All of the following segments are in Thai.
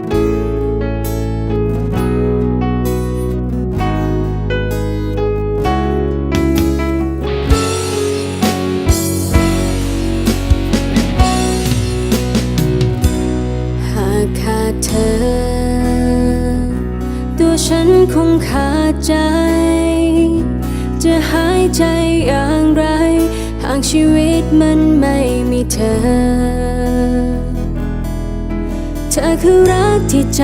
หากขาดเธอ ตัวฉันคงขาดใจ จะหายใจอย่างไร หากชีวิตมันไม่มีเธอ เธอคือรักที่ใจ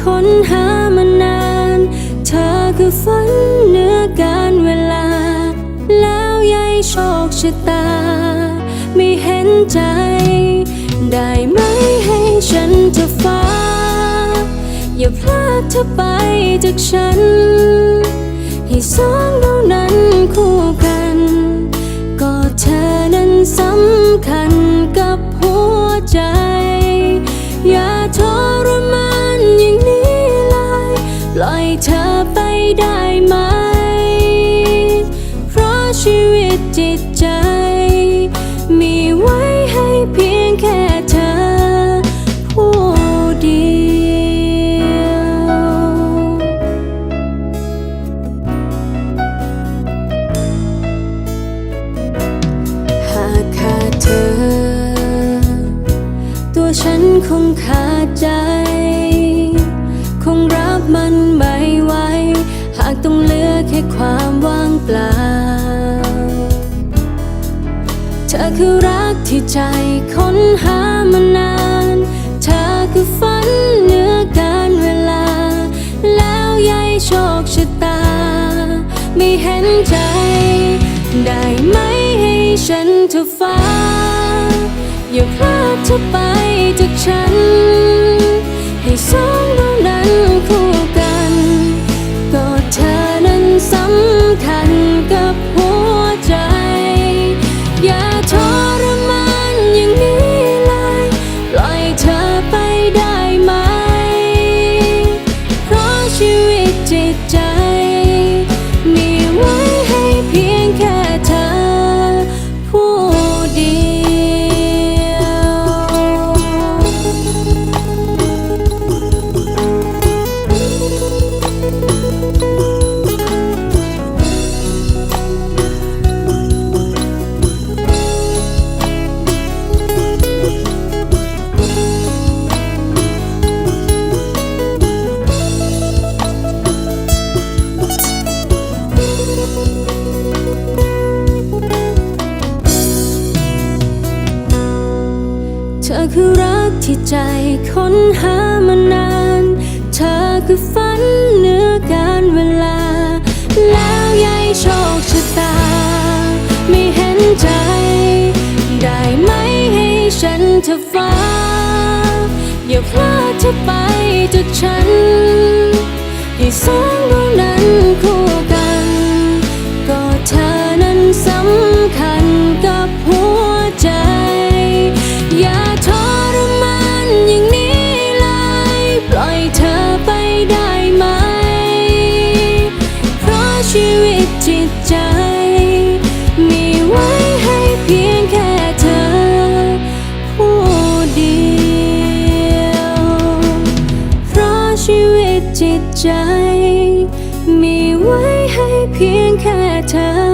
ค้นหามานาน เธอคือฝันเหนือการเวลา แล้วยายโชคชะตา ไม่เห็นใจ ได้ไหมให้ฉันเธอฟ้า อย่าพลาดเธอไปจากฉัน จิตใจ มีไว้ให้เพียงแค่เธอ ผู้เดียว หากขาดเธอ ตัวฉันคงขาดใจ คงรับมันไม่ไหว หากต้องเหลือแค่ความว่างเปล่า อคือรักที่ใจค้นหามานาน เธอคือฝันเหนือการเวลา แล้วยายโชคชะตา ไม่เห็นใจ ได้ไหมให้ฉันเธอฟ้า อย่าพลาดเธอไปจากฉัน ให้สอง คือรักที่ใจค้นหามานาน เธอคือฝันเหนือการเวลา แล้วยายโชคชะตา ไม่เห็นใจ ได้ไหมให้ฉันเธอฟ้า อย่าพลาดเธอไปจากฉัน ให้สองเรานั้นคู่กัน ใจ มีไว้ให้เพียงแค่เธอ